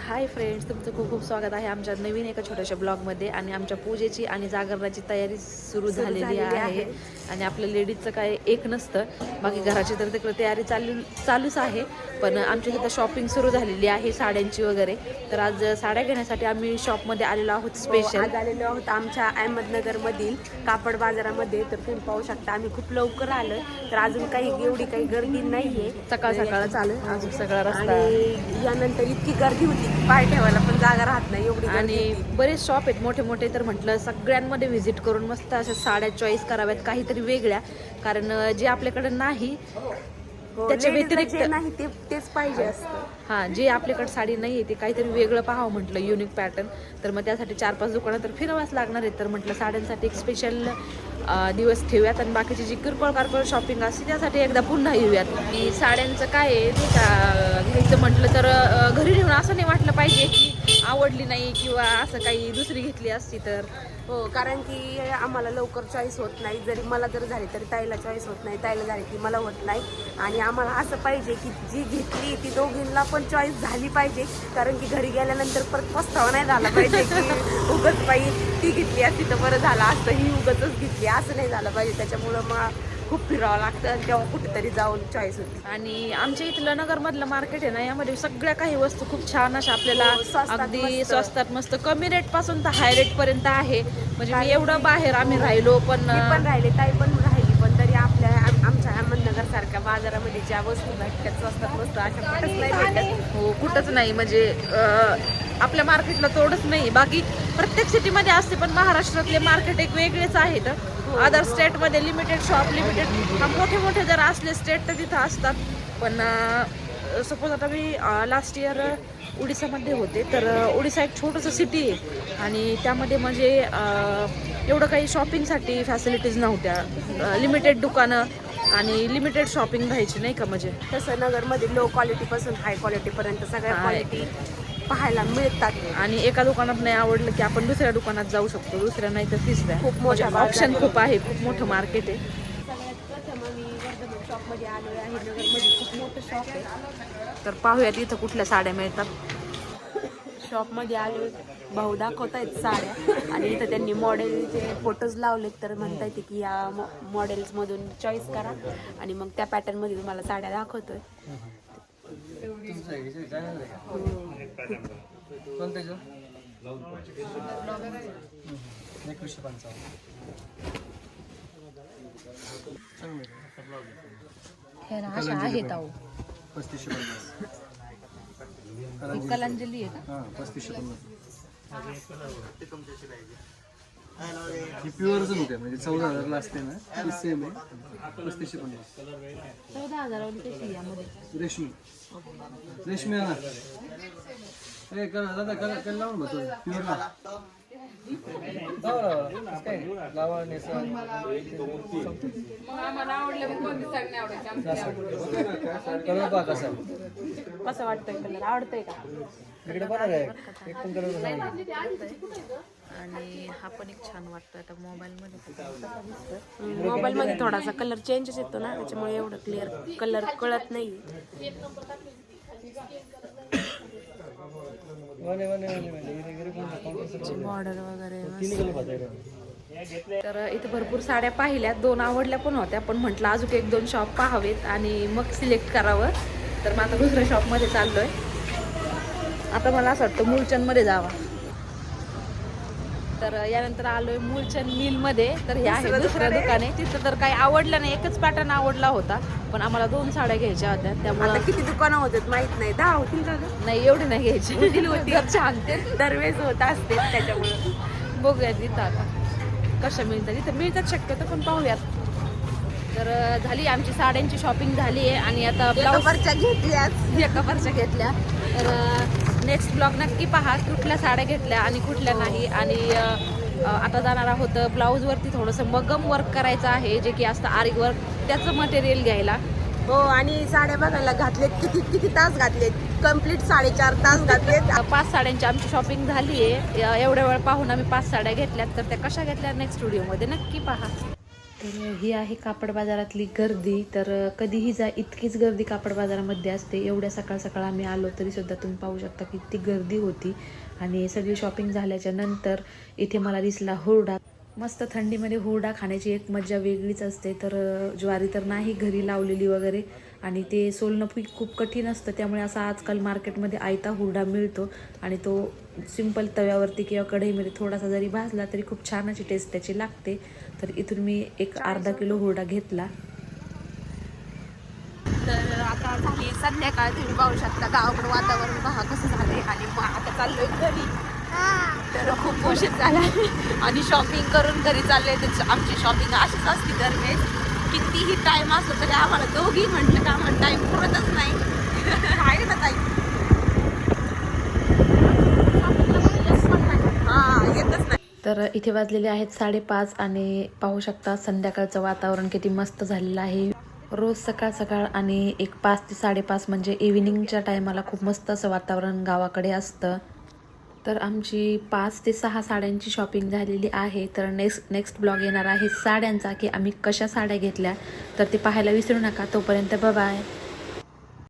Hi friends तुमचं खूप खूप स्वागत आहे आमच्या नवीन एका छोट्याशा ब्लॉगमध्ये आणि आमच्या पूजेची आणि जागरणाची तयारी सुरू झालेली आहे. आहे. आणि आपलं लेडीजचं काय एक नसतं बाकी घराची तर तिकडे तयारी चालू चालूच आहे. पण आमच्या इथं शॉपिंग सुरू झालेली आहे साड्यांची वगैरे. तर आज साड्या घेण्यासाठी आम्ही शॉपमध्ये आलेलो आहोत स्पेशल आज आलेलो आहोत आमच्या अहमदनगर मधील कापड बाजारामध्ये. तर तुम्ही पाहू शकता आम्ही खूप लवकर आलोय. तर अजून काही एवढी काही गर्दी नाहीये. सकाळ सकाळ चालू अजून सगळा रस्ता आणि यानंतर इतकी गर्दी होती पाय ठेवायला पण जागा राहत नाही एवढी आणि. बरेच शॉप आहेत मोठे मोठे तर म्हटलं सगळ्यांमध्ये व्हिजिट करून मस्त अशा साड्या चॉईस कराव्यात काहीतरी वेगळ्या कारण जे आपल्याकडे नाही त्याच्या ladies ला व्यतिरिक्त- नाही ते तेच पाहिजे असतं. हा जे आपल्याकडे साडी नाही आहे ते काहीतरी वेगळं पाहावं म्हटलं युनिक पॅटर्न तर मग त्यासाठी चार पाच दुकानं तर फिरवाच लागणार आहेत. तर म्हटलं साड्यांसाठी एक स्पेशल दिवस ठेवूयात आणि बाकीची जी किरकोळ कारकोळ शॉपिंग असते त्यासाठी एकदा पुन्हा येऊयात. की साड्यांचं काय आहे घ्यायचं म्हटलं तर घरी नेऊन असं नाही वाटलं पाहिजे की आवडली नाही किंवा असं काही दुसरी घेतली असती तर? हो कारण की आम्हाला लवकर चॉईस होत नाही. जरी मला जर झाली तरी ताईला चॉईस होत नाही. ताईला झाली की मला होत नाही. आणि आम्हाला असं पाहिजे की जी घेतली ती दोघींना पण चॉईस झाली पाहिजे. कारण की घरी गेल्यानंतर परत पस्तावा नाही झाला पाहिजे की उगच बाई ती घेतली असती तर बरं झालं असतं. ही उगतच घेतली. असं नाही झालं पाहिजे. त्याच्यामुळं मग खूप फिरावं लागतं तेव्हा कुठेतरी जाऊन चॉईस होती. आणि आमच्या इथलं नगरमधलं मार्केट आहे ना यामध्ये सगळ्या काही वस्तू खूप छान अशा आपल्याला हो, अगदी मस्त. स्वस्तात मस्त. कमी रेटपासून तर हाय रेट पर्यंत आहे. म्हणजे मी एवढं बाहेर आम्ही राहिलो पण पण राहिले ताई पण राहिली पण तरी आपल्या आम- आमच्या अहमदनगर सारख्या बाजारामध्ये ज्या वस्तू भेटतात स्वस्तात वस्तू अशा कुठंच नाही भेटत. हो कुठंच नाही. म्हणजे आपल्या मार्केटला तोडच नाही. बाकी प्रत्येक सिटीमध्ये असते पण महाराष्ट्रातले मार्केट एक वेगळेच आहेत. हो. अदर स्टेटमध्ये लिमिटेड शॉप लिमिटेड मोठे मोठे जर असले स्टेट तर तिथं असतात. पण सपोज आता मी लास्ट इयर उडीसामध्ये होते. तर अं, उडीसा एक छोटंसं सिटी आहे. आणि त्यामध्ये म्हणजे एवढं काही शॉपिंगसाठी फॅसिलिटीज नव्हत्या. लिमिटेड दुकानं आणि लिमिटेड शॉपिंग राहायची नाही का म्हणजे? तसं नगरमध्ये लो क्वालिटी पासून हाय क्वालिटी पर्यंत सगळ्या. क्वालिटी पाहायला मिळतात. आणि एका दुकानात नाही आवडलं की आपण दुसऱ्या दुकानात जाऊ शकतो. दुसऱ्या नाही तर तिसऱ्या. खूप मोठा बाजार ऑप्शन आहे. खूप आहे. खूप मोठं मार्केट आहे. सगळ्यात प्रथम आम्ही वर्धमान शॉपमध्ये आलो आहे नगरमध्ये खूप मोठं शॉप आहे. तर पाहूयात इथं कुठल्या साड्या मिळतात. शॉपमध्ये आलो भाऊ दाखवत आहेत साड्या. आणि इथं त्यांनी मॉडेलचे फोटोज लावलेत. तर म्हणता येते की या मॉडेल्समधून चॉईस करा. आणि मग त्या पॅटर्नमध्ये तुम्हाला साड्या दाखवतोय. एकवीसशे पंचावन्न. अशा आहेत अहो पस्तीसशे पन्नास. कलांजली आहे का? हां पस्तीसशे पन्नास. ही प्युअरच होते म्हणजे चौदा हजारला असते ना ती सेम आहे. पस्तीसशे पन्नास चौदा कशी यामध्ये रेशमी. रेशमी ना ए करा दादा करा करा लावून बघ. प्युअर लावा कलर पहा कसा. कसं वाटतंय कलर? आवडतंय का? इकडे बघा काय. एक पण कलर नाही आणि हा पण एक छान वाटतो आता मोबाईलमध्ये. कसा दिसतोय मोबाईल मध्ये थोडासा कलर चेंजेस येतो ना त्याच्यामुळे एवढं क्लिअर कलर कळत नाही बॉर्डर वगैरे तर इथे भरपूर साड्या पाहिल्या. दोन आवडल्या पण होत्या पण म्हटलं अजून एक दोन शॉप पाहावेत आणि मग सिलेक्ट करावं. तर मग आता दुसऱ्या शॉपमध्ये चाललोय. आता मला असं वाटतं मूलचंदमध्ये जावा. तर यानंतर आलोय मूलचंद मिलमध्ये. तर हे आहे दुसरं दुकान तिथं तर काही आवडलं नाही. एकच पॅटर्न आवडला होता. पण आम्हाला दोन साड्या घ्यायच्या होत्या. त्यामुळे किती दुकानं होतात माहीत नाही. दहा होतील का ग? नाही एवढी नाही घ्यायची. होतील, होतील. घरचे आणते दरवेळेस होत असते त्याच्यामुळे. बघूयात इथं आता कशा मिळतात. इथं मिळतात शक्यतो पण पाहूयात. तर अं, झाली आमची साड्यांची शॉपिंग झाली आहे. आणि आता ब्लाऊज घेतल्याच एका परच्या घेतल्या. तर नेक्स्ट ब्लॉग नक्की पहा कुठल्या साड्या घेतल्या आणि कुठल्या नाही. आणि आता जाणार आहोत ब्लाऊजवरती थोडंसं मगम वर्क करायचं आहे जे की असतं आरी वर्क त्याचं मटेरियल घ्यायला. हो आणि साड्या बघायला घातलेत किती किती तास घातलेत? कंप्लीट साडेचार तास घातलेत. पाच साड्यांची आमची शॉपिंग झाली आहे एवढ्या वेळ पाहून आम्ही पाच साड्या घेतल्यात. तर त्या कशा घेतल्या? नेक्स्ट व्हिडिओमध्ये नक्की पहा. तर ही आहे कापड बाजारातली गर्दी. तर कधीही जा इतकीच गर्दी कापड बाजारामध्ये असते. एवढ्या सकाळ सकाळ आम्ही आलो तरी सुद्धा तुम्ही पाहू शकता की इतकी गर्दी होती. आणि सगळी शॉपिंग झाल्याच्यानंतर इथे मला दिसला हुरडा. मस्त थंडीमध्ये हुरडा खाण्याची एक मजा वेगळीच असते. तर ज्वारी तर नाही घरी लावलेली वगैरे. आणि ते सोलणं खूप खूप कठीण असतं त्यामुळे असा आजकाल मार्केटमध्ये आयता हुरडा मिळतो आणि तो सिंपल तव्यावरती किंवा कढईमध्ये थोडासा जरी भाजला तरी खूप छान अशी टेस्ट त्याची लागते. तर इथून मी एक अर्धा किलो हुरडा घेतला. तर आता झाली संध्याकाळ तुम्ही पाहू शकता गावाकडे वातावरण पहा कसं झालंय आणि मग आता चाललोय घरी. तर खूप उशीर झाला. आणि शॉपिंग करून घरी चाललोय तर आमची शॉपिंग अशीच असते दरवेळेस. कितीही टाइम असलो तरी आम्हाला दोघी म्हटलं का आम्हाला टाइम पुरतच नाही. आहे ना ताई. हा येतच नाही. तर इथे वाजलेले आहेत साडेपाच आणि पाहू शकता संध्याकाळचं वातावरण किती मस्त झालेलं आहे. रोज सकाळ सकाळ आणि एक पाच ते साडेपाच म्हणजे इव्हिनिंगच्या टायमाला खूप मस्त असं वातावरण गावाकडे असतं. तर आमची पाच ते सहा साड्यांची शॉपिंग झालेली आहे. तर नेक्स्ट नेक्स्ट ब्लॉग येणार आहे साड्यांचा की आम्ही कशा साड्या घेतल्या. तर ते पाहायला विसरू नका. तोपर्यंत बाय